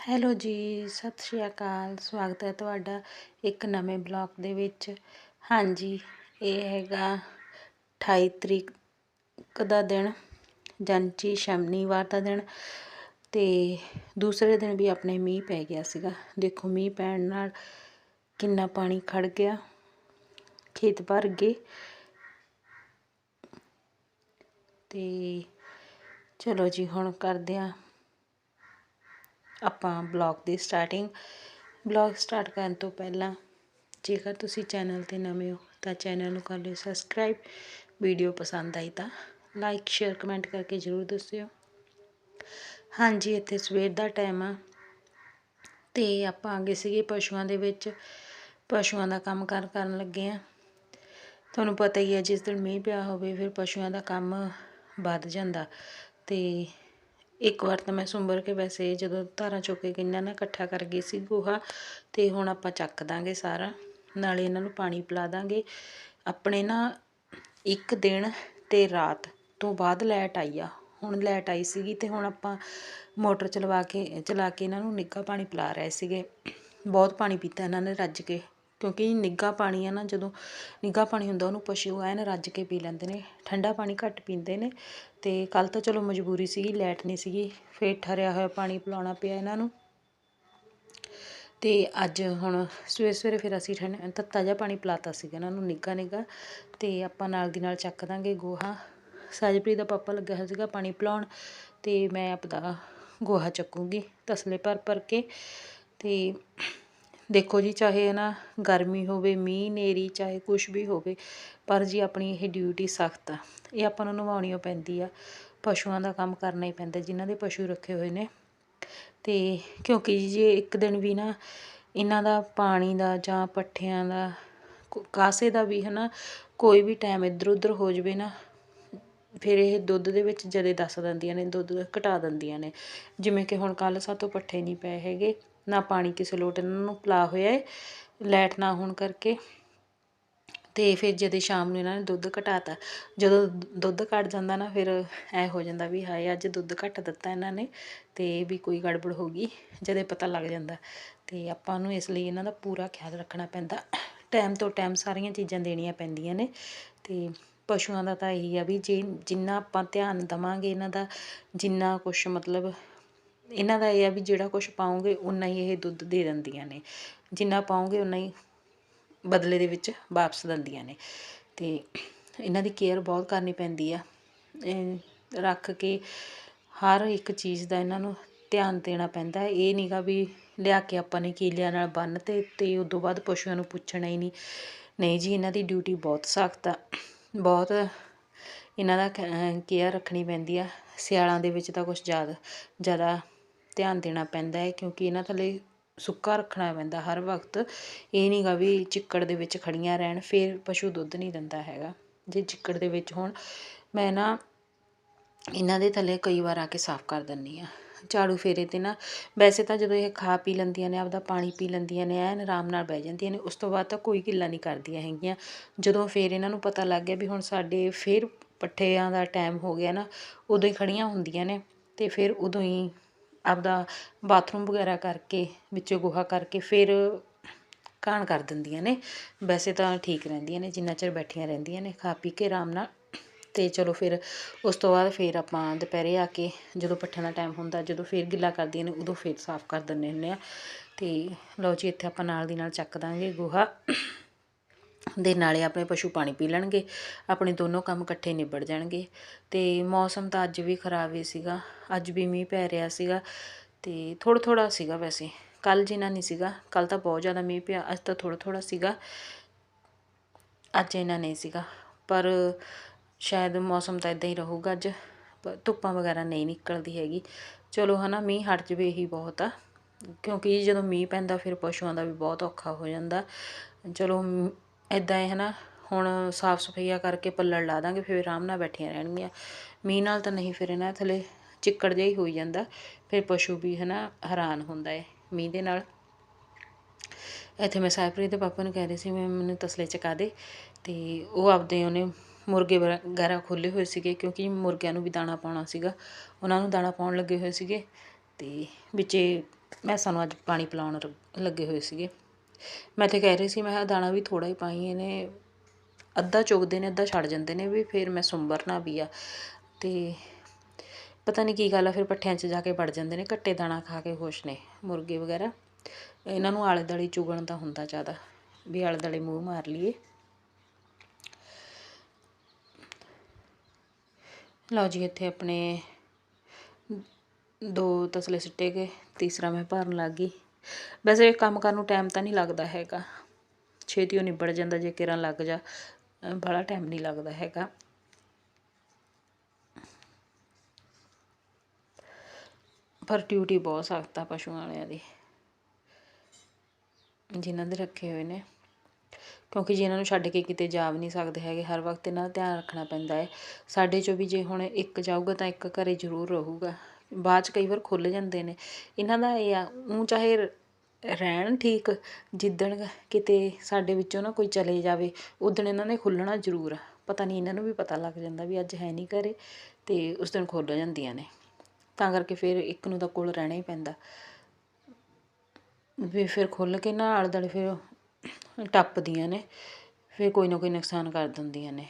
Hello ਜੀ, ਸਤਿ ਸ਼੍ਰੀ ਅਕਾਲ। ਸਵਾਗਤ ਹੈ ਤੁਹਾਡਾ ਇੱਕ ਨਵੇਂ ਬਲੌਗ ਦੇ ਵਿੱਚ। ਹਾਂਜੀ, ਇਹ ਹੈਗਾ 28 ਤਰੀਕ ਦਾ ਦਿਨ ਜੰਚੀ ਸ਼ਨੀਵਾਰ ਦਾ ਦਿਨ ਤੇ ਦੂਸਰੇ ਦਿਨ ਵੀ ਆਪਣੇ ਮੀਂਹ ਪੈ ਗਿਆ ਸੀਗਾ। ਦੇਖੋ, ਮੀਂਹ ਪੈਣ ਨਾਲ ਕਿੰਨਾ ਪਾਣੀ ਖੜ ਗਿਆ, ਖੇਤ ਭਰ ਗਏ ਤੇ ਚਲੋ ਜੀ, ਹੁਣ ਕਰਦੇ ਆ ਆਪਾਂ ਬਲੌਗ ਦੀ ਸਟਾਰਟਿੰਗ, ਬਲੌਗ ਸਟਾਰਟ ਕਰਨ ਤੋਂ ਪਹਿਲਾਂ ਜੇਕਰ ਤੁਸੀਂ ਚੈਨਲ ਤੇ ਨਵੇਂ ਹੋ ਤਾਂ ਚੈਨਲ ਨੂੰ ਕਰ ਲਿਓ ਸਬਸਕ੍ਰਾਈਬ। ਵੀਡੀਓ ਪਸੰਦ ਆਈ ਤਾਂ ਲਾਈਕ, ਸ਼ੇਅਰ, ਕਮੈਂਟ ਕਰਕੇ ਜਰੂਰ ਦੱਸਿਓ। ਹਾਂਜੀ, ਇੱਥੇ ਸਵੇਰ ਦਾ ਟਾਈਮ ਆ ਤੇ ਆਪਾਂ ਆ ਗਏ ਸੀਗੇ ਪਸ਼ੂਆਂ ਦੇ ਵਿੱਚ। ਪਸ਼ੂਆਂ ਦਾ ਕੰਮ ਕਾਰ ਕਰਨ ਲੱਗੇ ਆ। ਤੁਹਾਨੂੰ ਪਤਾ ਹੀ ਹੈ ਜਿਸ ਦਿਨ ਮੀਂਹ ਪਿਆ ਹੋਵੇ ਫਿਰ ਪਸ਼ੂਆਂ ਦਾ ਕੰਮ ਵੱਧ ਜਾਂਦਾ ਤੇ ਇੱਕ ਵਾਰ ਤਾਂ ਮੈਂ ਸੁੰਬਰ ਕੇ ਵੈਸੇ ਜਦੋਂ ਧਾਰਾਂ ਚੁੱਕ ਕੇ ਇਹਨਾਂ ਨਾਲ ਇਕੱਠਾ ਕਰ ਗਈ ਸੀ ਗੋਹਾ ਅਤੇ ਹੁਣ ਆਪਾਂ ਚੱਕ ਦਾਂਗੇ ਸਾਰਾ, ਨਾਲੇ ਇਹਨਾਂ ਨੂੰ ਪਾਣੀ ਪਿਲਾ ਦਾਂਗੇ। ਆਪਣੇ ਨਾ ਇੱਕ ਦਿਨ ਅਤੇ ਰਾਤ ਤੋਂ ਬਾਅਦ ਲੈਟ ਆਈ ਆ, ਹੁਣ ਲੈਟ ਆਈ ਸੀਗੀ ਤੇ ਹੁਣ ਆਪਾਂ ਮੋਟਰ ਚਲਵਾ ਕੇ, ਚਲਾ ਕੇ ਇਹਨਾਂ ਨੂੰ ਨਿੱਘਾ ਪਾਣੀ ਪਿਲਾ ਰਹੇ ਸੀਗੇ। ਬਹੁਤ ਪਾਣੀ ਪੀਤਾ ਇਹਨਾਂ ਨੇ ਰੱਜ ਕੇ। ਕਿਉਂਕਿ ਨਿੱਘਾ ਪਾਣੀ ਆ ਨਾ, ਜਦੋਂ ਨਿੱਘਾ ਪਾਣੀ ਹੁੰਦਾ, ਉਹਨੂੰ ਪਸ਼ੂ ਐਨ ਰੱਜ ਕੇ ਪੀ ਲੈਂਦੇ ਨੇ। ਠੰਡਾ ਪਾਣੀ ਘੱਟ ਪੀਂਦੇ ਨੇ ਅਤੇ ਕੱਲ੍ਹ ਤਾਂ ਚਲੋ ਮਜਬੂਰੀ ਸੀਗੀ, ਲੈਟ ਨਹੀਂ ਸੀਗੀ, ਫਿਰ ਠਰਿਆ ਹੋਇਆ ਪਾਣੀ ਪਿਲਾਉਣਾ ਪਿਆ ਇਹਨਾਂ ਨੂੰ। ਅਤੇ ਅੱਜ ਹੁਣ ਸਵੇਰੇ ਸਵੇਰੇ ਫਿਰ ਅਸੀਂ ਠੰਡ, ਤੱਤਾ ਜਿਹਾ ਪਾਣੀ ਪਿਲਾਤਾ ਸੀਗਾ ਇਹਨਾਂ ਨੂੰ, ਨਿੱਘਾ ਨਿੱਘਾ। ਅਤੇ ਆਪਾਂ ਨਾਲ ਦੀ ਨਾਲ ਚੱਕ ਦਾਂਗੇ ਗੋਹਾ। ਸਾਜਪ੍ਰੀਤ ਦਾ ਪਾਪਾ ਲੱਗਿਆ ਹੋਇਆ ਸੀਗਾ ਪਾਣੀ ਪਿਲਾਉਣ ਅਤੇ ਮੈਂ ਆਪਦਾ ਗੋਹਾ ਚੱਕੂੰਗੀ, ਤਸਲੇ ਭਰ ਭਰ ਕੇ। ਅਤੇ ਦੇਖੋ ਜੀ, ਚਾਹੇ ਹੈ ਨਾ ਗਰਮੀ ਹੋਵੇ, ਮੀਂਹ ਨੇਰੀ ਚਾਹੇ ਕੁਛ ਵੀ ਹੋਵੇ, ਪਰ ਜੀ ਆਪਣੀ ਇਹ ਡਿਊਟੀ ਸਖਤ ਆ। ਇਹ ਆਪਾਂ ਨੂੰ ਨਿਭਾਉਣੀ ਪੈਂਦੀ ਆ। ਪਸ਼ੂਆਂ ਦਾ ਕੰਮ ਕਰਨਾ ਹੀ ਪੈਂਦਾ, ਜਿਨ੍ਹਾਂ ਦੇ ਪਸ਼ੂ ਰੱਖੇ ਹੋਏ ਨੇ। ਅਤੇ ਕਿਉਂਕਿ ਜੇ ਇੱਕ ਦਿਨ ਵੀ ਨਾ ਇਹਨਾਂ ਦਾ ਪਾਣੀ ਦਾ ਜਾਂ ਪੱਠਿਆਂ ਦਾ ਕਾਸੇ ਦਾ ਵੀ ਹੈ ਨਾ ਕੋਈ ਵੀ ਟਾਈਮ ਇੱਧਰ ਉੱਧਰ ਹੋ ਜਾਵੇ ਨਾ, ਫਿਰ ਇਹ ਦੁੱਧ ਦੇ ਵਿੱਚ ਜਦੇ ਦੱਸ ਦਿੰਦੀਆਂ ਨੇ, ਦੁੱਧ ਘਟਾ ਦਿੰਦੀਆਂ ਨੇ। ਜਿਵੇਂ ਕਿ ਹੁਣ ਕੱਲ ਸਾਤੋਂ ਪੱਠੇ ਨਹੀਂ ਪਏ ਹੈਗੇ। ਨਾ ਪਾਣੀ ਕਿਸੇ ਲੋਟ ਇਹਨਾਂ ਨੂੰ ਪਿਲਾ ਹੋਇਆ ਹੈ ਲੈਟ ਨਾ ਹੋਣ ਕਰਕੇ। ਤੇ ਫਿਰ ਜਦੋਂ ਸ਼ਾਮ ਨੂੰ ਇਹਨਾਂ ਨੇ ਦੁੱਧ ਘਟਾਤਾ, ਜਦੋਂ ਦੁੱਧ ਘਟ ਜਾਂਦਾ ਨਾ ਫਿਰ ਐ ਹੋ ਜਾਂਦਾ ਵੀ ਹਾਏ ਅੱਜ ਦੁੱਧ ਘੱਟ ਦਿੱਤਾ ਇਹਨਾਂ ਨੇ ਤੇ ਵੀ ਕੋਈ ਗੜਬੜ ਹੋ ਗਈ, ਜਦੇ ਪਤਾ ਲੱਗ ਜਾਂਦਾ। ਤੇ ਆਪਾਂ ਨੂੰ ਇਸ ਲਈ ਇਹਨਾਂ ਦਾ ਪੂਰਾ ਖਿਆਲ ਰੱਖਣਾ ਪੈਂਦਾ। ਟਾਈਮ ਤੋਂ ਟਾਈਮ ਸਾਰੀਆਂ ਚੀਜ਼ਾਂ ਦੇਣੀਆਂ ਪੈਂਦੀਆਂ ਨੇ ਤੇ ਪਸ਼ੂਆਂ ਦਾ ਤਾਂ ਇਹੀ ਆ ਵੀ ਜੇ ਜਿੰਨਾ ਆਪਾਂ ਧਿਆਨ ਦਵਾਂਗੇ ਇਹਨਾਂ ਦਾ, ਜਿੰਨਾ ਕੁਛ ਮਤਲਬ ਇਹਨਾਂ ਦਾ ਇਹ ਆ ਵੀ ਜਿਹੜਾ ਕੁਛ ਪਾਉਂਗੇ ਉਨਾ ਹੀ ਇਹ ਦੁੱਧ ਦੇ ਦਿੰਦੀਆਂ ਨੇ। ਜਿੰਨਾ ਪਾਉਂਗੇ ਉਨਾ ਹੀ ਬਦਲੇ ਦੇ ਵਿੱਚ ਵਾਪਸ ਦਿੰਦੀਆਂ ਨੇ। ਅਤੇ ਇਹਨਾਂ ਦੀ ਕੇਅਰ ਬਹੁਤ ਕਰਨੀ ਪੈਂਦੀ ਆ। ਰੱਖ ਕੇ ਹਰ ਇੱਕ ਚੀਜ਼ ਦਾ ਇਹਨਾਂ ਨੂੰ ਧਿਆਨ ਦੇਣਾ ਪੈਂਦਾ। ਇਹ ਨਹੀਂਗਾ ਵੀ ਲਿਆ ਕੇ ਆਪਾਂ ਨੇ ਕੀਲਿਆਂ ਨਾਲ ਬੰਨ ਤੇ ਤੇ ਤੋਂ ਬਾਅਦ ਪਸ਼ੂਆਂ ਨੂੰ ਪੁੱਛਣਾ ਹੀ ਨਹੀਂ। ਨਹੀਂ ਜੀ, ਇਹਨਾਂ ਦੀ ਡਿਊਟੀ ਬਹੁਤ ਸਖਤ ਆ। ਬਹੁਤ ਇਹਨਾਂ ਦਾ ਕੇਅਰ ਰੱਖਣੀ ਪੈਂਦੀ ਆ। ਸਿਆਲਾਂ ਦੇ ਵਿੱਚ ਤਾਂ ਕੁਝ ਜ਼ਿਆਦਾ ਜ਼ਿਆਦਾ ਧਿਆਨ ਦੇਣਾ ਪੈਂਦਾ ਹੈ ਕਿਉਂਕਿ ਇਹਨਾਂ ਥੱਲੇ ਸੁੱਕਾ ਰੱਖਣਾ ਪੈਂਦਾ ਹਰ ਵਕਤ। ਇਹ ਨਹੀਂ ਗਾ ਵੀ ਚਿੱਕੜ ਦੇ ਵਿੱਚ ਖੜੀਆਂ ਰਹਿਣ, ਫਿਰ ਪਸ਼ੂ ਦੁੱਧ ਨਹੀਂ ਦਿੰਦਾ ਹੈਗਾ। ਜੇ ਚਿੱਕੜ ਦੇ ਵਿੱਚ ਹੋਣ, ਮੈਂ ਨਾ ਇਹਨਾਂ ਦੇ ਥੱਲੇ ਕਈ ਵਾਰ ਆ ਕੇ ਸਾਫ਼ ਕਰ ਦਿੰਦੀ ਹਾਂ। ਝਾੜੂ ਫੇਰੇ ਤੇ ਨਾ, ਵੈਸੇ ਤਾਂ ਜਦੋਂ ਇਹ ਖਾ ਪੀ ਲੈਂਦੀਆਂ ਨੇ, ਆਪਦਾ ਪਾਣੀ ਪੀ ਲੈਂਦੀਆਂ ਨੇ, ਐਨ ਆਰਾਮ ਨਾਲ ਬਹਿ ਜਾਂਦੀਆਂ ਨੇ, ਉਸ ਤੋਂ ਬਾਅਦ ਤਾਂ ਕੋਈ ਗਿੱਲਾ ਨਹੀਂ ਕਰਦੀਆਂ ਹੈਗੀਆਂ। ਜਦੋਂ ਫੇਰ ਇਹਨਾਂ ਨੂੰ ਪਤਾ ਲੱਗ ਗਿਆ ਵੀ ਹੁਣ ਸਾਡੇ ਫੇਰ ਪੱਠਿਆਂ ਦਾ ਟਾਈਮ ਹੋ ਗਿਆ ਨਾ, ਉਦੋਂ ਹੀ ਖੜੀਆਂ ਹੁੰਦੀਆਂ ਨੇ ਅਤੇ ਫਿਰ ਉਦੋਂ ਹੀ ਆਪਦਾ ਬਾਥਰੂਮ ਵਗੈਰਾ ਕਰਕੇ, ਵਿੱਚੋਂ ਗੋਹਾ ਕਰਕੇ ਫਿਰ ਘਾਣ ਕਰ ਦਿੰਦੀਆਂ ਨੇ। ਵੈਸੇ ਤਾਂ ਠੀਕ ਰਹਿੰਦੀਆਂ ਨੇ, ਜਿੰਨਾ ਚਿਰ ਬੈਠੀਆਂ ਰਹਿੰਦੀਆਂ ਨੇ, ਖਾ ਪੀ ਕੇ ਆਰਾਮ ਨਾਲ। ਅਤੇ ਚਲੋ ਫਿਰ ਉਸ ਤੋਂ ਬਾਅਦ ਫਿਰ ਆਪਾਂ ਦੁਪਹਿਰੇ ਆ ਕੇ ਜਦੋਂ ਪੱਠਿਆਂ ਦਾ ਟਾਈਮ ਹੁੰਦਾ, ਜਦੋਂ ਫਿਰ ਗਿੱਲਾ ਕਰਦੀਆਂ ਨੇ, ਉਦੋਂ ਫਿਰ ਸਾਫ਼ ਕਰ ਦਿੰਦੇ ਹੁੰਦੇ ਹਾਂ ਅਤੇ ਲਓ ਜੀ, ਇੱਥੇ ਆਪਾਂ ਨਾਲ ਦੀ ਨਾਲ ਚੱਕ ਦਾਂਗੇ ਗੋਹਾ। ਦੇ ਨਾਲੇ ਆਪਣੇ ਪਸ਼ੂ ਪਾਣੀ ਪੀ ਲੈਣਗੇ, ਆਪਣੇ ਦੋਨੋਂ ਕੰਮ ਇਕੱਠੇ ਨਿਬੜ ਜਾਣਗੇ। ਅਤੇ ਮੌਸਮ ਤਾਂ ਅੱਜ ਵੀ ਖਰਾਬ ਹੀ ਸੀਗਾ, ਅੱਜ ਵੀ ਮੀਂਹ ਪੈ ਰਿਹਾ ਸੀਗਾ ਅਤੇ ਥੋੜ੍ਹਾ ਥੋੜ੍ਹਾ ਸੀਗਾ ਵੈਸੇ, ਕੱਲ੍ਹ ਜਿੰਨਾ ਨਹੀਂ ਸੀਗਾ, ਕੱਲ੍ਹ ਤਾਂ ਬਹੁਤ ਜ਼ਿਆਦਾ ਮੀਂਹ ਪਿਆ, ਅੱਜ ਤਾਂ ਥੋੜ੍ਹਾ ਥੋੜ੍ਹਾ ਸੀਗਾ, ਅੱਜ ਇੰਨਾ ਨਹੀਂ ਸੀਗਾ। ਪਰ ਸ਼ਾਇਦ ਮੌਸਮ ਤਾਂ ਇਦਾਂ ਹੀ ਰਹੂਗਾ ਅੱਜ ਧੁੱਪਾਂ ਵਗੈਰਾ ਨਹੀਂ ਨਿਕਲਦੀ ਹੈਗੀ। ਚਲੋ ਹਨਾ, ਮੀਂਹ ਹਟ ਜਵੇ ਇਹੀ ਬਹੁਤ ਆ, ਕਿਉਂਕਿ ਜਦੋਂ ਮੀਂਹ ਪੈਂਦਾ ਫਿਰ ਪਸ਼ੂਆਂ ਦਾ ਵੀ ਬਹੁਤ ਔਖਾ ਹੋ ਜਾਂਦਾ। ਚਲੋ ਇਦਾਂ ਹੈ ਨਾ ਹੁਣ ਸਾਫ਼ ਸਫਾਈਆ ਕਰਕੇ ਪੱਲੜ ਲਾ ਦਾਂਗੇ, ਫਿਰ ਆਰਾਮ ਨਾਲ ਬੈਠੀਆਂ ਰਹਿਣਗੀਆਂ। ਮੀਂਹ ਨਾਲ ਤਾਂ ਨਹੀਂ ਫਿਰ ਇਹਨਾਂ ਥੱਲੇ ਚਿੱਕੜ ਜਿਹਾ ਹੀ ਹੋਈ ਜਾਂਦਾ, ਫਿਰ ਪਸ਼ੂ ਵੀ ਹੈ ਨਾ ਹੈਰਾਨ ਹੁੰਦਾ ਹੈ ਮੀਂਹ ਦੇ ਨਾਲ। ਇੱਥੇ ਮੈਂ ਸਾਹਿਬਪ੍ਰੀਤ ਦੇ ਪਾਪਾ ਨੂੰ ਕਹਿ ਰਹੀ ਸੀ, ਮੈਂ ਮੈਨੂੰ ਤਸਲੇ ਚਕਾ ਦੇ, ਤੇ ਉਹ ਆਪਦੇ ਉਹਨੇ ਮੁਰਗੇ ਵਗੈਰਾ ਖੋਲੇ ਹੋਏ ਸੀਗੇ, ਕਿਉਂਕਿ ਮੁਰਗਿਆਂ ਨੂੰ ਵੀ ਦਾਣਾ ਪਾਉਣਾ ਸੀਗਾ, ਉਹਨਾਂ ਨੂੰ ਦਾਣਾ ਪਾਉਣ ਲੱਗੇ ਹੋਏ ਸੀਗੇ, ਤੇ ਵਿੱਚੇ ਮੈਸਾਂ ਨੂੰ ਅੱਜ ਪਾਣੀ ਪਿਲਾਉਣ ਰ- ਲੱਗੇ ਹੋਏ ਸੀਗੇ। ਮੈਂ ਤੇ ਕਹਿ ਰਹੀ ਸੀ, ਮੈਂ ਕਿਹਾ ਦਾਣਾ ਵੀ ਥੋੜ੍ਹਾ ਹੀ ਪਾਈ, ਇਹਨੇ ਅੱਧਾ ਚੁਗਦੇ ਨੇ, ਅੱਧਾ ਛੱਡ ਜਾਂਦੇ ਨੇ ਵੀ ਫਿਰ ਮੈਂ ਸੁੰਬਰਨਾ ਵੀ ਆ। ਅਤੇ ਪਤਾ ਨਹੀਂ ਕੀ ਗੱਲ ਆ, ਫਿਰ ਪੱਠਿਆਂ 'ਚ ਜਾ ਕੇ ਵੜ ਜਾਂਦੇ ਨੇ, ਘੱਟੇ ਦਾਣਾ ਖਾ ਕੇ ਖੁਸ਼ ਨੇ, ਮੁਰਗੇ ਵਗੈਰਾ। ਇਹਨਾਂ ਨੂੰ ਆਲੇ ਦੁਆਲੇ ਚੁਗਣ ਦਾ ਹੁੰਦਾ ਜ਼ਿਆਦਾ, ਵੀ ਆਲੇ ਦੁਆਲੇ ਮੂੰਹ ਮਾਰ ਲਈਏ। ਲਓ ਜੀ, ਇੱਥੇ ਆਪਣੇ ਦੋ ਤਸਲੇ ਸਿੱਟੇ ਗਏ, ਤੀਸਰਾ ਮੈਂ ਭਰਨ ਲੱਗ ਗਈ। ਵੈਸੇ ਇਹ ਕੰਮ ਕਰਨ ਨੂੰ ਟਾਈਮ ਤਾਂ ਨਹੀਂ ਲੱਗਦਾ ਹੈਗਾ। ਛੇਤੀ ਉਹ ਨਿਬੜ ਜਾਂਦਾ, ਜੇ ਕਿਰਾਂ ਲੱਗ ਜਾ ਬੜਾ ਟਾਈਮ ਨਹੀਂ ਲੱਗਦਾ ਹੈਗਾ। ਪਰ ਡਿਊਟੀ ਬਹੁਤ ਸਖਤ ਆ ਪਸ਼ੂਆਂ ਵਾਲਿਆਂ ਦੀ। ਜਿਨ੍ਹਾਂ ਦੇ ਰੱਖੇ ਹੋਏ ਨੇ। ਕਿਉਂਕਿ ਜੇ ਇਹਨਾਂ ਨੂੰ ਛੱਡ ਕੇ ਕਿਤੇ ਜਾ ਵੀ ਨਹੀਂ ਸਕਦੇ ਹੈਗੇ, ਹਰ ਵਕਤ ਇਹਨਾਂ ਦਾ ਧਿਆਨ ਰੱਖਣਾ ਪੈਂਦਾ ਹੈ। ਸਾਡੇ ਚੋਂ ਵੀ ਜੇ ਹੁਣ ਇੱਕ ਜਾਊਗਾ ਤਾਂ ਇੱਕ ਘਰੇ ਜ਼ਰੂਰ ਰਹੂਗਾ। ਬਾਅਦ ਚ ਕਈ ਵਾਰ ਖੁੱਲ੍ਹ ਜਾਂਦੇ ਨੇ। ਇਹਨਾਂ ਦਾ ਇਹ ਆ ਉਹ ਚਾਹੇ ਰਹਿਣ ਠੀਕ, ਜਿੱਦਣ ਕਿਤੇ ਸਾਡੇ ਵਿੱਚੋਂ ਨਾ ਕੋਈ ਚਲੇ ਜਾਵੇ, ਉੱਦਣ ਇਹਨਾਂ ਨੇ ਖੁੱਲ੍ਹਣਾ ਜ਼ਰੂਰ ਆ। ਪਤਾ ਨਹੀਂ ਇਹਨਾਂ ਨੂੰ ਵੀ ਪਤਾ ਲੱਗ ਜਾਂਦਾ ਵੀ ਅੱਜ ਹੈ ਨਹੀਂ ਘਰੇ ਅਤੇ ਉਸ ਦਿਨ ਖੁੱਲ੍ਹ ਜਾਂਦੀਆਂ ਨੇ। ਤਾਂ ਕਰਕੇ ਫਿਰ ਇੱਕ ਨੂੰ ਤਾਂ ਕੋਲ ਰਹਿਣਾ ਹੀ ਪੈਂਦਾ। ਵੀ ਫਿਰ ਖੁੱਲ੍ਹ ਕੇ ਨਾ ਆਲੇ ਦੁਆਲੇ ਫਿਰ ਟੱਪਦੀਆਂ ਨੇ, ਫਿਰ ਕੋਈ ਨਾ ਕੋਈ ਨੁਕਸਾਨ ਕਰ ਦਿੰਦੀਆਂ ਨੇ।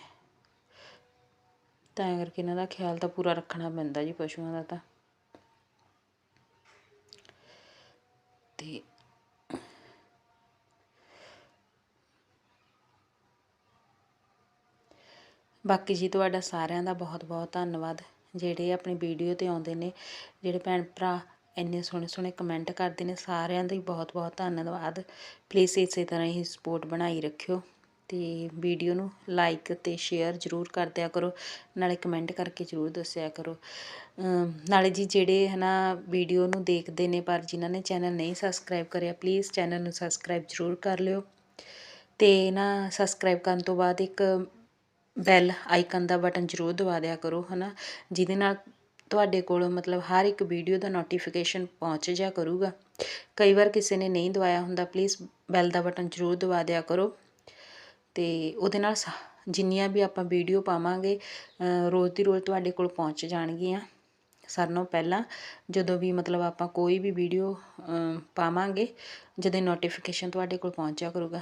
ਤਾਂ ਕਰਕੇ ਇਹਨਾਂ ਦਾ ਖਿਆਲ ਤਾਂ ਪੂਰਾ ਰੱਖਣਾ ਪੈਂਦਾ ਜੀ ਪਸ਼ੂਆਂ ਦਾ ਤਾਂ। ਤੇ ਬਾਕੀ ਜੀ ਤੁਹਾਡਾ ਸਾਰਿਆਂ ਦਾ ਬਹੁਤ ਬਹੁਤ ਧੰਨਵਾਦ। ਜਿਹੜੇ ਆਪਣੀ ਵੀਡੀਓ ਤੇ ਆਉਂਦੇ ਨੇ, ਜਿਹੜੇ ਭੈਣ ਭਰਾ ਇੰਨੇ ਸੋਹਣੇ ਸੋਹਣੇ ਕਮੈਂਟ ਕਰਦੇ ਨੇ, ਸਾਰਿਆਂ ਦਾ ਹੀ ਬਹੁਤ ਬਹੁਤ ਧੰਨਵਾਦ। ਪਲੀਜ਼ ਇਸੇ ਤਰ੍ਹਾਂ ਹੀ ਸਪੋਰਟ ਬਣਾਈ ਰੱਖਿਓ। ਅਤੇ ਵੀਡੀਓ ਨੂੰ ਲਾਈਕ ਅਤੇ ਸ਼ੇਅਰ ਜ਼ਰੂਰ ਕਰ ਦਿਆ ਕਰੋ, ਨਾਲੇ ਕਮੈਂਟ ਕਰਕੇ ਜ਼ਰੂਰ ਦੱਸਿਆ ਕਰੋ। ਨਾਲੇ ਜੀ ਜਿਹੜੇ ਹੈ ਨਾ ਵੀਡੀਓ ਨੂੰ ਦੇਖਦੇ ਨੇ ਪਰ ਜਿਨ੍ਹਾਂ ਨੇ ਚੈਨਲ ਨਹੀਂ ਸਬਸਕ੍ਰਾਈਬ ਕਰਿਆ ਪਲੀਜ਼ ਚੈਨਲ ਨੂੰ ਸਬਸਕ੍ਰਾਈਬ ਜ਼ਰੂਰ ਕਰ ਲਿਓ। ਤੇ ਨਾ ਸਬਸਕ੍ਰਾਈਬ ਕਰਨ ਤੋਂ ਬਾਅਦ ਇੱਕ ਬੈਲ ਆਈਕਨ ਦਾ ਬਟਨ ਜ਼ਰੂਰ ਦਬਾ ਦਿਆ ਕਰੋ ਹਨਾ, ਜਿਹਦੇ ਨਾਲ ਤੁਹਾਡੇ ਕੋਲ ਮਤਲਬ ਹਰ ਇੱਕ ਵੀਡੀਓ ਦਾ ਨੋਟੀਫਿਕੇਸ਼ਨ ਪਹੁੰਚ ਜਾ ਕਰੂਗਾ। ਕਈ ਵਾਰ ਕਿਸੇ ਨੇ ਨਹੀਂ ਦਵਾਇਆ ਹੁੰਦਾ ਪਲੀਜ਼ ਬੈਲ ਦਾ ਬਟਨ ਜ਼ਰੂਰ ਦਬਾ ਦਿਆ ਕਰੋ। ਅਤੇ ਉਹਦੇ ਨਾਲ ਸਾ- ਜਿੰਨੀਆਂ ਵੀ ਆਪਾਂ ਵੀਡੀਓ ਪਾਵਾਂਗੇ ਰੋਜ਼ ਦੀ ਰੋਜ਼ ਤੁਹਾਡੇ ਕੋਲ ਪਹੁੰਚ ਜਾਣਗੀਆਂ। ਸਾਰਿਆਂ ਨਾਲੋਂ ਪਹਿਲਾਂ ਜਦੋਂ ਵੀ ਮਤਲਬ ਆਪਾਂ ਕੋਈ ਵੀ ਵੀਡੀਓ ਪਾਵਾਂਗੇ, ਜਦੋਂ ਨੋਟੀਫਿਕੇਸ਼ਨ ਤੁਹਾਡੇ ਕੋਲ ਪਹੁੰਚਿਆ ਕਰੂਗਾ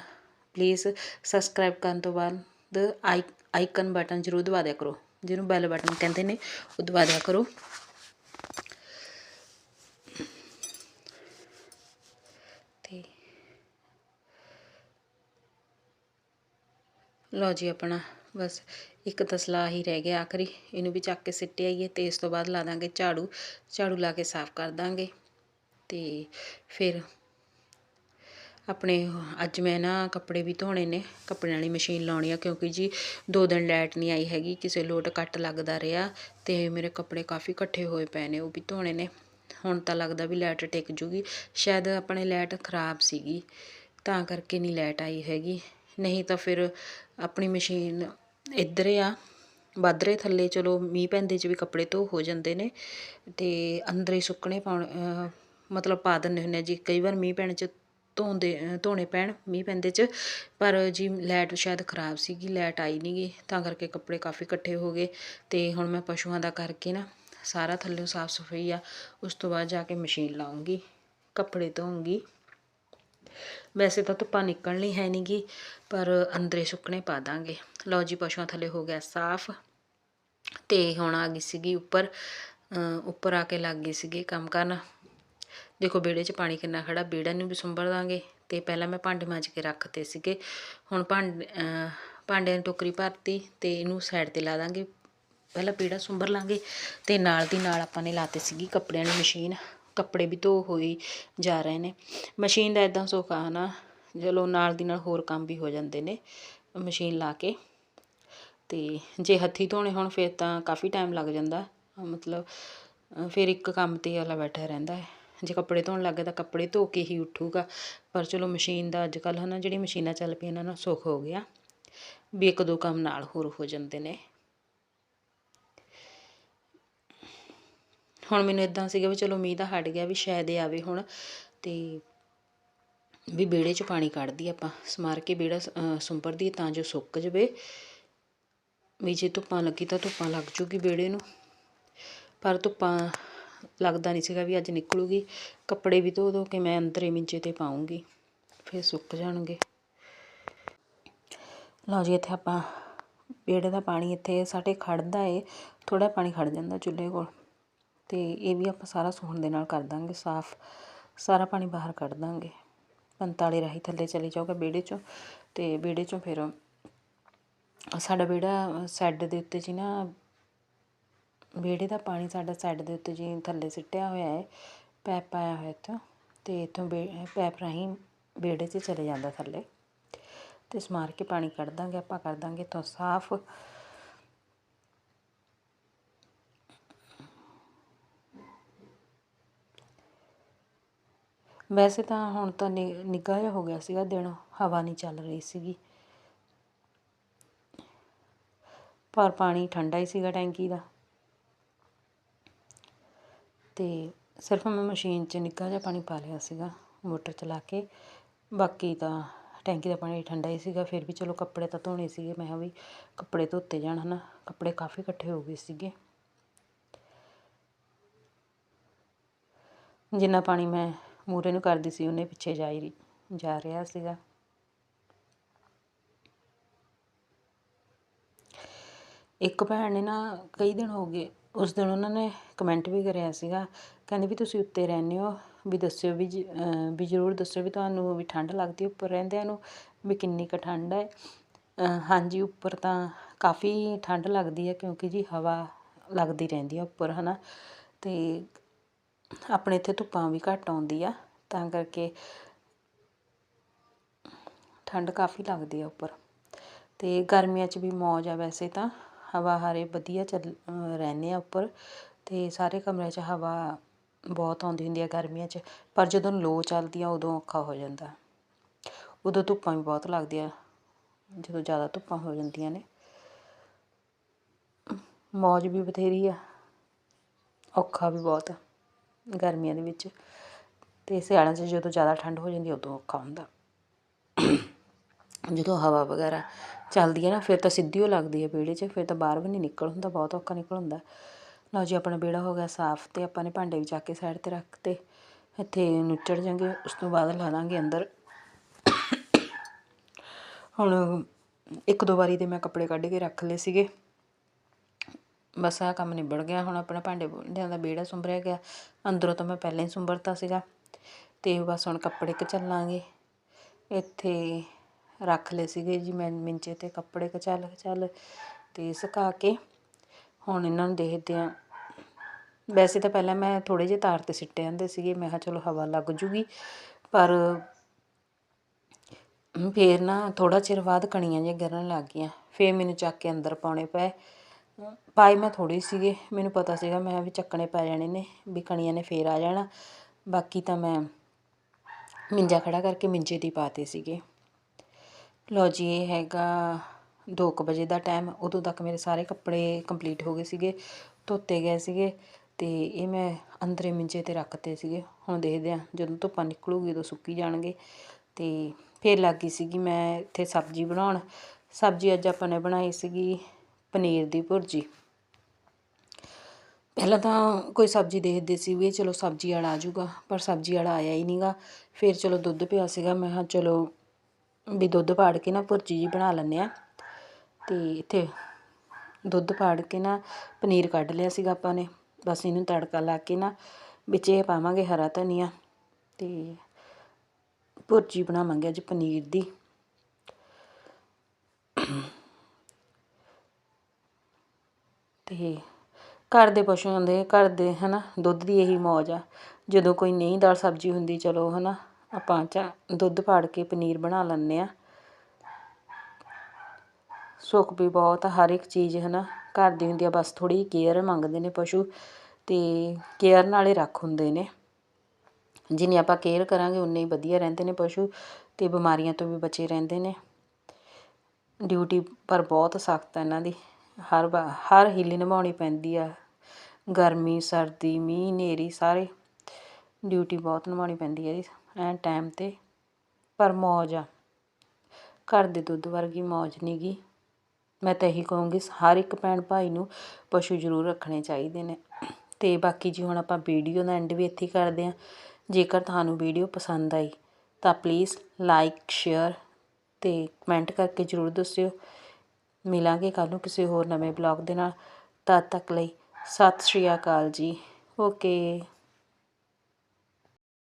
ਪਲੀਜ਼ ਸਬਸਕ੍ਰਾਈਬ ਕਰਨ ਤੋਂ ਬਾਅਦ ਆਈ ਆਈਕਨ ਬਟਨ ਜ਼ਰੂਰ ਦਬਾ ਦਿਆ ਕਰੋ। ਜਿਹਨੂੰ ਬੈਲ ਬਟਨ ਕਹਿੰਦੇ ਨੇ, ਉਹ ਦਬਾ ਦਿਆ ਕਰੋ ਤੇ ਲਓ ਜੀ ਆਪਣਾ, ਬਸ ਇੱਕ ਤਸਲਾ ਹੀ ਰਹਿ ਗਿਆ ਆਖਰੀ, ਇਹਨੂੰ ਵੀ ਚੱਕ ਕੇ ਸਿੱਟ ਆਈਏ, ਤੇ ਇਸ ਤੋਂ ਬਾਅਦ ਲਾ ਦਾਂਗੇ ਝਾੜੂ ਝਾੜੂ ਲਾ ਕੇ ਸਾਫ਼ ਕਰ ਦਾਂਗੇ, ਤੇ ਫਿਰ ਆਪਣੇ ਅੱਜ ਮੈਂ ਨਾ ਕੱਪੜੇ ਵੀ ਧੋਣੇ ਨੇ, ਕੱਪੜਿਆਂ ਵਾਲੀ ਮਸ਼ੀਨ ਲਾਉਣੀ ਆ, ਕਿਉਂਕਿ ਜੀ ਦੋ ਦਿਨ ਲਾਈਟ ਨਹੀਂ ਆਈ ਹੈਗੀ, ਕਿਸੇ ਲੋਟ ਕੱਟ ਲੱਗਦਾ ਰਿਹਾ, ਤੇ ਮੇਰੇ ਕੱਪੜੇ ਕਾਫੀ ਇਕੱਠੇ ਹੋਏ ਪਏ ਨੇ, ਉਹ ਵੀ ਧੋਣੇ ਨੇ, ਹੁਣ ਤਾਂ ਲੱਗਦਾ ਵੀ ਲਾਈਟ ਟਿਕ ਜੂਗੀ, ਸ਼ਾਇਦ ਆਪਣੇ ਲਾਈਟ ਖਰਾਬ ਸੀਗੀ, ਤਾਂ ਕਰਕੇ ਨਹੀਂ ਲਾਈਟ ਆਈ ਹੈਗੀ। ਨਹੀਂ ਤਾਂ ਫਿਰ ਆਪਣੀ ਮਸ਼ੀਨ ਇੱਧਰ ਆ ਬਾਦਰੇ ਥੱਲੇ ਚਲੋ ਮੀਂਹ ਪੈਂਦੇ 'ਚ ਵੀ ਕੱਪੜੇ ਧੋ ਹੋ ਜਾਂਦੇ ਨੇ ਅਤੇ ਅੰਦਰ ਹੀ ਸੁੱਕਣੇ ਪਾਉਣ ਮਤਲਬ ਪਾ ਦਿੰਦੇ ਹੁੰਦੇ ਆ ਜੀ। ਕਈ ਵਾਰ ਮੀਂਹ ਪੈਣ 'ਚ ਧੋਂਦੇ, ਧੋਣੇ ਪੈਣ ਮੀਂਹ ਪੈਂਦੇ 'ਚ, ਪਰ ਜੀ ਲਾਈਟ ਸ਼ਾਇਦ ਖਰਾਬ ਸੀਗੀ, ਲਾਈਟ ਆਈ ਨਹੀਂ ਗਈ ਤਾਂ ਕਰਕੇ ਕੱਪੜੇ ਕਾਫੀ ਇਕੱਠੇ ਹੋ ਗਏ ਅਤੇ ਹੁਣ ਮੈਂ ਪਸ਼ੂਆਂ ਦਾ ਕਰਕੇ ਨਾ ਸਾਰਾ ਥੱਲੇ ਸਾਫ਼ ਸਫ਼ਾਈ ਆ, ਉਸ ਤੋਂ ਬਾਅਦ ਜਾ ਕੇ ਮਸ਼ੀਨ ਲਾਉਂਗੀ ਕੱਪੜੇ ਧੋਉਂਗੀ ਵੈਸੇ ਤਾਂ ਧੁੱਪਾਂ ਨਿਕਲਣੀ ਹੈ ਨੀ ਗੀ ਪਰ ਅੰਦਰੇ ਸੁੱਕਣੇ ਪਾ ਦਾਂਗੇ। ਲਓ ਜੀ, ਪਸ਼ੂਆਂ ਥੱਲੇ ਹੋ ਗਿਆ ਸਾਫ਼। ਤੇ ਹੁਣ ਆ ਗਈ ਸੀਗੀ ਉੱਪਰ ਉੱਪਰ ਆ ਕੇ ਲੱਗ ਗਈ ਸੀਗੀ ਕੰਮ ਕਰਨ। ਦੇਖੋ, ਵਿਹੜੇ 'ਚ ਪਾਣੀ ਕਿੰਨਾ ਖੜਾ, ਵਿਹੜਾ ਨੂੰ ਵੀ ਸੁੰਬਰ ਦਾਂਗੇ। ਤੇ ਪਹਿਲਾਂ ਮੈਂ ਭਾਂਡੇ ਮਾਂਜ ਕੇ ਰੱਖਤੇ ਸੀਗੇ। ਹੁਣ ਭਾਂਡੇ ਭਾਂਡਿਆਂ ਦੀ ਟੋਕਰੀ ਭਰਤੀ ਤੇ ਇਹਨੂੰ ਸਾਈਡ ਤੇ ਲਾ ਦਾਂਗੇ। ਪਹਿਲਾਂ ਪੀੜਾ ਸੁੰਬਰ ਲਾਂਗੇ ਤੇ ਨਾਲ ਦੀ ਨਾਲ ਆਪਾਂ ਨੇ ਲਾਤੇ ਸੀਗੀ ਕੱਪੜਿਆਂ ਦੀ ਮਸ਼ੀਨ। ਕੱਪੜੇ ਵੀ ਧੋ ਹੋਈ ਜਾ ਰਹੇ ਨੇ। ਮਸ਼ੀਨ ਦਾ ਇਦਾਂ ਸੁੱਖ ਆ ਨਾ ਚਲੋ ਨਾਲ ਦੀ ਨਾਲ ਹੋਰ ਕੰਮ ਵੀ ਹੋ ਜਾਂਦੇ ਨੇ ਮਸ਼ੀਨ ਲਾ ਕੇ। ਤੇ ਜੇ ਹੱਥੀ ਧੋਣੇ ਹੋਣ ਫਿਰ ਤਾਂ ਕਾਫੀ ਟਾਈਮ ਲੱਗ ਜਾਂਦਾ, ਮਤਲਬ, ਫਿਰ ਇੱਕ ਕੰਮ ਤੇ ਹੀ ਬੈਠਾ ਰਹਿੰਦਾ ਹੈ। ਜੇ ਕੱਪੜੇ ਧੋਣ ਲੱਗੇ ਤਾਂ ਕੱਪੜੇ ਧੋ ਕੇ ਹੀ ਉੱਠੂਗਾ, ਪਰ ਚਲੋ ਮਸ਼ੀਨ ਦਾ ਅੱਜ ਕੱਲ੍ਹ ਹਨਾ, ਜਿਹੜੀ ਮਸ਼ੀਨਾਂ ਚੱਲ ਪਈਆਂ ਇਹਨਾਂ ਨਾਲ ਸੁੱਖ ਹੋ ਗਿਆ। ਵੀ ਇੱਕ ਦੋ ਕੰਮ ਨਾਲ ਹੋਰ ਹੋ ਜਾਂਦੇ ਨੇ। ਹੁਣ ਮੈਨੂੰ ਇਦਾਂ ਸੀਗਾ ਵੀ ਚਲੋ ਮੀਂਹ ਤਾਂ ਹਟ ਗਿਆ ਵੀ ਸ਼ਾਇਦ ਇਹ ਆਵੇ ਹੁਣ ਤੇ ਵੀ ਵਿਹੜੇ 'ਚ ਪਾਣੀ ਕੱਢਦੀ ਆਪਾਂ ਸਮਾਰ ਕੇ ਵਿਹੜਾ ਅ, ਤਾਂ ਜੋ ਸੁੱਕ ਜਵੇ। ਵੀ ਜੇ ਧੁੱਪਾਂ ਲੱਗੀ ਤਾਂ ਧੁੱਪਾਂ ਲੱਗ ਜੂਗੀ ਵਿਹੜੇ ਨੂੰ। ਪਰ ਧੁੱਪਾਂ ਲੱਗਦਾ ਨਹੀਂ ਸੀਗਾ ਵੀ ਅੱਜ ਨਿਕਲੂਗੀ। ਕੱਪੜੇ ਵੀ ਧੋ ਧੋ ਕੇ ਮੈਂ ਅੰਦਰੇ ਮਿੰਚੇ ਤੇ ਪਾਉਂਗੀ ਫਿਰ ਸੁੱਕ ਜਾਣਗੇ। ਲਓ ਜੀ ਇੱਥੇ ਆਪਾਂ ਵਿਹੜੇ ਦਾ ਪਾਣੀ ਇੱਥੇ ਸਾਡੇ ਖੜਦਾ ਏ। ਥੋੜਾ ਪਾਣੀ ਖੜ ਜਾਂਦਾ ਚੁੱਲ੍ਹੇ ਕੋਲ। ਅਤੇ ਇਹ ਵੀ ਆਪਾਂ ਸਾਰਾ ਸੋਹਣ ਦੇ ਨਾਲ ਕਰ ਦਾਂਗੇ, ਸਾਫ਼ ਸਾਰਾ ਪਾਣੀ ਬਾਹਰ ਕੱਢ ਦਾਂਗੇ। ਪੰਤਾਲੇ ਰਾਹੀਂ ਥੱਲੇ ਚਲੇ ਜਾਊਗਾ ਵਿਹੜੇ 'ਚੋਂ ਅਤੇ ਵਿਹੜੇ 'ਚੋਂ ਫਿਰ ਸਾਡਾ ਵਿਹੜਾ ਸੈੱਡ ਦੇ ਉੱਤੇ ਜੀ ਨਾ, ਵਿਹੜੇ ਦਾ ਪਾਣੀ ਸਾਡਾ ਸੈੱਡ ਦੇ ਉੱਤੇ ਜੀ ਥੱਲੇ ਸਿੱਟਿਆ ਹੋਇਆ ਹੈ, ਪੈਪ ਪਾਇਆ ਹੋਇਆ ਇੱਥੋਂ ਅਤੇ ਇੱਥੋਂ ਪੈਪ ਰਾਹੀਂ ਵਿਹੜੇ 'ਚ ਚਲੇ ਜਾਂਦਾ ਥੱਲੇ। ਤੇ ਸਮਾਰ ਕੇ ਪਾਣੀ ਕੱਢ ਦਾਂਗੇ, ਆਪਾਂ ਕਰ ਦਾਂਗੇ ਇੱਥੋਂ ਸਾਫ਼ ਵੈਸੇ ਤਾਂ ਹੁਣ ਤਾਂ ਨਿ- ਨਿੱਘਾ ਜਿਹਾ ਹੋ ਗਿਆ ਸੀਗਾ, ਦਿਨ ਹਵਾ ਨਹੀਂ ਚੱਲ ਰਹੀ ਸੀਗੀ। ਪਰ ਪਾਣੀ ਠੰਡਾ ਹੀ ਸੀਗਾ ਟੈਂਕੀ ਦਾ। ਤੇ ਸਿਰਫ ਮੈਂ ਮਸ਼ੀਨ 'ਚ ਨਿੱਘਾ ਜਿਹਾ ਪਾਣੀ ਪਾ ਲਿਆ ਸੀਗਾ, ਮੋਟਰ ਚਲਾ ਕੇ। ਬਾਕੀ ਤਾਂ ਟੈਂਕੀ ਦਾ ਪਾਣੀ ਠੰਡਾ ਹੀ ਸੀਗਾ, ਫਿਰ ਵੀ ਚਲੋ ਕੱਪੜੇ ਤਾਂ ਧੋਣੇ ਸੀਗੇ। ਮੈਂ ਵੀ ਕੱਪੜੇ ਧੋਤੇ ਜਾਣ ਹਨਾ, ਕੱਪੜੇ ਕਾਫੀ ਇਕੱਠੇ ਹੋ ਗਏ ਸੀਗੇ। ਜਿੰਨਾ ਪਾਣੀ ਮੈਂ ਮੂਹਰੇ ਨੂੰ ਕਰਦੀ ਸੀ, ਉਹਨੇ ਪਿੱਛੇ ਜਾਈ ਜਾ ਰਿਹਾ ਸੀਗਾ। ਇੱਕ ਭੈਣ ਨੇ ਨਾ ਕਈ ਦਿਨ ਹੋ ਗਏ, ਉਸ ਦਿਨ ਉਹਨਾਂ ਨੇ ਕਮੈਂਟ ਵੀ ਕਰਿਆ ਸੀਗਾ, ਕਹਿੰਦੇ ਵੀ ਤੁਸੀਂ ਉੱਤੇ ਰਹਿੰਦੇ ਹੋ, ਵੀ ਦੱਸਿਓ ਵੀ ਜ- ਵੀ ਜ਼ਰੂਰ ਦੱਸਿਓ ਵੀ ਤੁਹਾਨੂੰ ਵੀ ਠੰਡ ਲੱਗਦੀ ਉੱਪਰ ਰਹਿੰਦਿਆਂ ਨੂੰ, ਵੀ ਕਿੰਨੀ ਕੁ ਠੰਡ ਹੈ। ਹਾਂਜੀ, ਉੱਪਰ ਤਾਂ ਕਾਫੀ ਠੰਡ ਲੱਗਦੀ ਹੈ ਕਿਉਂਕਿ ਜੀ ਹਵਾ ਲੱਗਦੀ ਰਹਿੰਦੀ ਹੈ ਉੱਪਰ, ਹਨਾ। ਤੇ ਆਪਣੇ ਇੱਥੇ ਧੁੱਪਾਂ ਵੀ ਘੱਟ ਆਉਂਦੀ ਆ, ਤਾਂ ਕਰਕੇ ਠੰਡ ਕਾਫੀ ਲੱਗਦੀ ਆ ਉੱਪਰ। ਅਤੇ ਗਰਮੀਆਂ 'ਚ ਵੀ ਮੌਜ ਆ ਵੈਸੇ ਤਾਂ, ਹਵਾ ਹਾਰੇ ਵਧੀਆ ਚੱਲ ਰਹਿੰਦੇ ਆ ਉੱਪਰ। ਅਤੇ ਸਾਰੇ ਕਮਰਿਆਂ 'ਚ ਹਵਾ ਬਹੁਤ ਆਉਂਦੀ ਹੁੰਦੀ ਆ ਗਰਮੀਆਂ 'ਚ, ਪਰ ਜਦੋਂ ਲੋ ਚੱਲਦੀ ਆ ਉਦੋਂ ਔਖਾ ਹੋ ਜਾਂਦਾ। ਉਦੋਂ ਧੁੱਪਾਂ ਵੀ ਬਹੁਤ ਲੱਗਦੀਆਂ, ਜਦੋਂ ਜ਼ਿਆਦਾ ਧੁੱਪਾਂ ਹੋ ਜਾਂਦੀਆਂ ਨੇ। ਮੌਜ ਵੀ ਬਥੇਰੀ ਆ, ਔਖਾ ਵੀ ਬਹੁਤ। ਆ ਗਰਮੀਆਂ ਦੇ ਵਿੱਚ ਅਤੇ ਸਿਆਲਾਂ 'ਚ ਜਦੋਂ ਜ਼ਿਆਦਾ ਠੰਡ ਹੋ ਜਾਂਦੀ ਉਦੋਂ ਔਖਾ ਹੁੰਦਾ। ਜਦੋਂ ਹਵਾ ਵਗੈਰਾ ਚੱਲਦੀ ਹੈ ਨਾ, ਫਿਰ ਤਾਂ ਸਿੱਧੀ ਓ ਲੱਗਦੀ ਹੈ ਵਿਹੜੇ 'ਚ, ਫਿਰ ਤਾਂ ਬਾਹਰ ਵੀ ਨਹੀਂ ਨਿਕਲ ਹੁੰਦਾ, ਬਹੁਤ ਔਖਾ ਨਿਕਲ ਹੁੰਦਾ। ਲਓ ਜੀ, ਆਪਣਾ ਵਿਹੜਾ ਹੋ ਗਿਆ ਸਾਫ਼ ਤੇ ਆਪਾਂ ਨੇ ਭਾਂਡੇ ਵੀ ਚੱਕ ਕੇ ਸਾਈਡ ਤੇ ਰੱਖ ਤੇ ਇੱਥੇ ਨੁੱਚੜ ਜਾਂਗੇ, ਉਸ ਤੋਂ ਬਾਅਦ ਲਾ ਦਾਂਗੇ ਅੰਦਰ। ਹੁਣ ਇੱਕ ਦੋ ਵਾਰੀ ਦੇ ਮੈਂ ਕੱਪੜੇ ਕੱਢ ਕੇ ਰੱਖ ਲਏ ਸੀਗੇ। ਬਸ ਆਹ ਕੰਮ ਨਿਬੜ ਗਿਆ, ਹੁਣ ਆਪਣਾ ਭਾਂਡੇ ਭੁੰਡਿਆਂ ਦਾ ਵਿਹੜਾ ਸੁੰਬਰਿਆ ਗਿਆ। ਅੰਦਰੋਂ ਤਾਂ ਮੈਂ ਪਹਿਲਾਂ ਹੀ ਸੁੰਬਰਤਾ ਸੀਗਾ। ਅਤੇ ਬਸ ਹੁਣ ਕੱਪੜੇ ਕਚੱਲਾਂਗੇ ਇੱਥੇ ਰੱਖ ਲਏ ਸੀਗੇ ਜੀ ਮੈਂ ਮਿੰਚੇ ਤੇ ਕੱਪੜੇ ਕਚੱਲ ਕਚਲ ਅਤੇ ਸੁਕਾ ਕੇ ਹੁਣ ਇਹਨਾਂ ਨੂੰ ਦੇਖਦੇ ਹਾਂ ਵੈਸੇ ਤਾਂ ਪਹਿਲਾਂ ਮੈਂ ਥੋੜ੍ਹੇ ਜਿਹੇ ਤਾਰ ਤੇ ਸਿੱਟੇ ਜਾਂਦੇ ਸੀਗੇ, ਮੈਂ ਕਿਹਾ ਚਲੋ ਹਵਾ ਲੱਗ ਜੂਗੀ। ਪਰ ਫਿਰ ਨਾ ਥੋੜ੍ਹਾ ਚਿਰ ਬਾਅਦ ਕਣੀਆਂ ਜਿਹੀਆਂ ਗਿਰਨ ਲੱਗ ਗਈਆਂ। ਫਿਰ ਮੈਨੂੰ ਚੱਕ ਕੇ ਅੰਦਰ ਪਾਉਣੇ ਪਏ। ਪਾਏ ਮੈਂ ਥੋੜ੍ਹੇ ਸੀਗੇ, ਮੈਨੂੰ ਪਤਾ ਸੀਗਾ, ਮੈਂ ਵੀ ਚੱਕਣੇ ਪੈ ਜਾਣੇ ਨੇ, ਵੀ ਕਣੀਆਂ ਨੇ ਫੇਰ ਆ ਜਾਣਾ। ਬਾਕੀ ਤਾਂ ਮੈਂ ਮਿੰਜਾ ਖੜਾ ਕਰਕੇ ਮਿੰਜੇ 'ਤੇ ਹੀ ਪਾਤੇ ਸੀਗੇ। ਲਓ ਜੀ, ਇਹ ਹੈਗਾ 2 ਵਜੇ ਦਾ ਟਾਈਮ ਉਦੋਂ ਤੱਕ ਮੇਰੇ ਸਾਰੇ ਕੱਪੜੇ ਕੰਪਲੀਟ ਹੋ ਗਏ ਸੀਗੇ, ਧੋਤੇ ਗਏ ਸੀਗੇ ਤੇ ਇਹ ਮੈਂ ਅੰਦਰੇ ਮਿੰਜੇ ਤੇ ਰੱਖਤੇ ਸੀਗੇ। ਹੁਣ ਦੇਖਦੇ ਆ ਜਦੋਂ ਧੁੱਪਾਂ ਨਿਕਲੂਗੀ ਉਦੋਂ ਸੁੱਕੀ ਜਾਣਗੇ। ਤੇ ਫਿਰ ਲੱਗ ਗਈ ਸੀਗੀ ਮੈਂ ਇੱਥੇ ਸਬਜ਼ੀ ਬਣਾਉਣ। ਸਬਜ਼ੀ ਅੱਜ ਆਪਾਂ ਨੇ ਬਣਾਈ ਸੀਗੀ ਪਨੀਰ ਦੀ ਭੁਰਜੀ। ਪਹਿਲਾਂ ਤਾਂ ਕੋਈ ਸਬਜ਼ੀ ਦੇਖਦੇ ਸੀ ਵੀ ਚਲੋ ਸਬਜ਼ੀ ਵਾਲਾ ਆ ਜਾਊਗਾ, ਪਰ ਸਬਜ਼ੀ ਵਾਲਾ ਆਇਆ ਹੀ ਨਹੀਂਗਾ ਫਿਰ ਚਲੋ ਦੁੱਧ ਪਿਆ ਸੀਗਾ, ਮੈਂ ਕਿਹਾ ਚਲੋ ਵੀ ਦੁੱਧ ਪਾੜ ਕੇ ਨਾ ਭੁਰਜੀ ਜੀ ਬਣਾ ਲੈਂਦੇ ਆ ਤੇ ਇੱਥੇ ਦੁੱਧ ਪਾੜ ਕੇ ਨਾ ਪਨੀਰ ਕੱਢ ਲਿਆ ਸੀਗਾ ਆਪਾਂ ਨੇ, ਬਸ ਇਹਨੂੰ ਤੜਕਾ ਲਾ ਕੇ ਨਾ ਵਿੱਚ ਇਹ ਪਾਵਾਂਗੇ ਹਰਾ ਧਨੀਆ ਤੇ ਭੁਰਜੀ ਬਣਾਵਾਂਗੇ ਅੱਜ ਪਨੀਰ ਦੀ। ਤੇ ਘਰ ਦੇ ਪਸ਼ੂਆਂ ਦੇ, ਘਰ ਦੇ ਹੈ ਨਾ ਦੁੱਧ ਦੀ ਇਹੀ ਮੌਜ ਆ। ਜਦੋਂ ਕੋਈ ਨਹੀਂ ਦਾਲ ਸਬਜ਼ੀ ਹੁੰਦੀ, ਚਲੋ ਹੈ ਨਾ ਆਪਾਂ ਚਾ, ਦੁੱਧ ਪਾੜ ਕੇ ਪਨੀਰ ਬਣਾ ਲੈਂਦੇ ਹਾਂ ਸੁੱਖ ਵੀ ਬਹੁਤ ਹਰ ਇੱਕ ਚੀਜ਼ ਹੈ ਨਾ ਘਰ ਦੀ ਹੁੰਦੀ ਆ, ਬਸ ਥੋੜੀ ਕੇਅਰ ਮੰਗਦੇ ਨੇ ਪਸ਼ੂ ਅਤੇ ਕੇਅਰ ਨਾਲੇ ਰੱਖ ਹੁੰਦੇ ਨੇ। ਜਿੰਨੀ ਆਪਾਂ ਕੇਅਰ ਕਰਾਂਗੇ, ਉਨੇ ਹੀ ਵਧੀਆ ਰਹਿੰਦੇ ਨੇ ਪਸ਼ੂ ਅਤੇ ਬਿਮਾਰੀਆਂ ਤੋਂ ਵੀ ਬਚੇ ਰਹਿੰਦੇ ਨੇ। ਡਿਊਟੀ ਪਰ ਬਹੁਤ ਸਖਤ ਹੈ ਇਹਨਾਂ ਦੀ। ਹਰ ਵਾ- ਹਰ ਹੀਲੀ ਨਿਭਾਉਣੀ ਪੈਂਦੀ ਆ। ਗਰਮੀ, ਸਰਦੀ, ਮੀਂਹ, ਹਨੇਰੀ ਸਾਰੇ ਡਿਊਟੀ ਬਹੁਤ ਨਿਭਾਉਣੀ ਪੈਂਦੀ ਹੈ ਇਹਦੀ ਐਨ ਟਾਈਮ 'ਤੇ। ਪਰ ਮੌਜ ਆ। ਘਰ ਦੇ ਦੁੱਧ ਵਰਗੀ ਮੌਜ ਨਹੀਂ ਗੀ। ਮੈਂ ਤਾਂ ਇਹੀ ਕਹੂੰਗੀ, ਹਰ ਇੱਕ ਭੈਣ ਭਾਈ ਨੂੰ ਪਸ਼ੂ ਜ਼ਰੂਰ ਰੱਖਣੇ ਚਾਹੀਦੇ ਨੇ। ਅਤੇ ਬਾਕੀ ਜੀ ਹੁਣ ਆਪਾਂ ਵੀਡੀਓ ਦਾ ਐਂਡ ਵੀ ਇੱਥੇ ਹੀ ਕਰਦੇ ਹਾਂ। ਜੇਕਰ ਤੁਹਾਨੂੰ ਵੀਡੀਓ ਪਸੰਦ ਆਈ ਤਾਂ ਪਲੀਜ਼ ਲਾਈਕ ਸ਼ੇਅਰ ਅਤੇ ਕਮੈਂਟ ਕਰਕੇ ਜ਼ਰੂਰ ਦੱਸਿਓ। ਮਿਲਾਂਗੇ ਕੱਲ੍ਹ ਨੂੰ ਕਿਸੇ ਹੋਰ ਨਵੇਂ ਬਲੋਗ ਦੇ ਨਾਲ। ਤਦ ਤੱਕ ਲਈ ਸਤਿ ਸ਼੍ਰੀ ਅਕਾਲ ਜੀ। ਓਕੇ।